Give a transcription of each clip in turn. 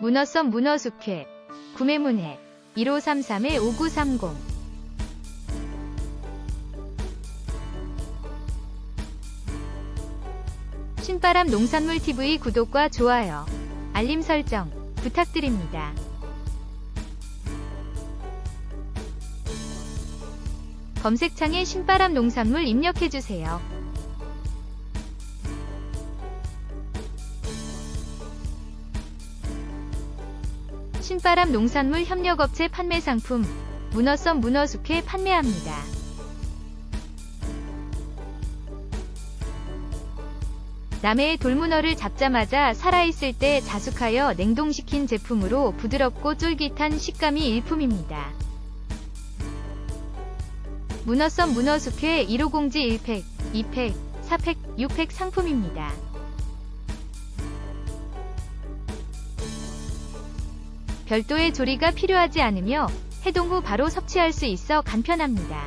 문어썸 문어숙회 구매문의 1533-5930 신바람 농산물 TV 구독과 좋아요, 알림 설정 부탁드립니다. 신바람 농산물 협력업체 판매 상품 문어썸 문어숙회 판매합니다. 남해의 돌문어를 잡자마자 살아있을 때 자숙하여 냉동시킨 제품으로 부드럽고 쫄깃한 식감이 일품입니다. 문어썸 문어숙회 1호공지 1팩, 2팩, 4팩, 6팩 상품입니다. 별도의 조리가 필요하지 않으며 해동 후 바로 섭취할 수 있어 간편합니다.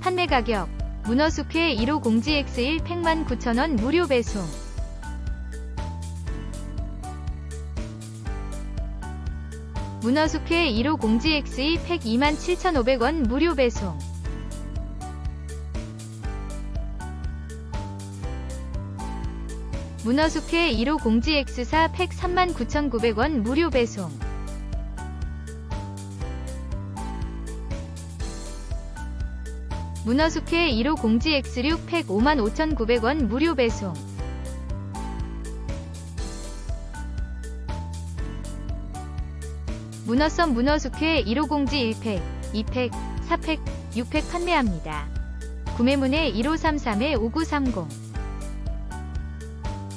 판매 가격 문어숙회 1호 공지 X1 팩만 9,000원 무료 배송 문어숙회 1호 공지 X2 팩 27,500원 무료 배송 문어숙회 1호 공지 X4 팩 39,900원 무료 배송. 문어숙회 1호 공지 X6 팩 55,900원 무료 배송. 문어썸 문어숙회 1호 공지 1팩, 2팩, 4팩, 6팩 판매합니다. 구매문의 1533-5930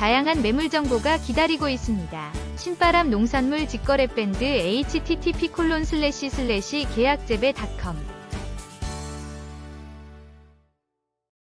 다양한 매물 정보가 기다리고 있습니다. 신바람 농산물 직거래 밴드 http:// 계약재배닷컴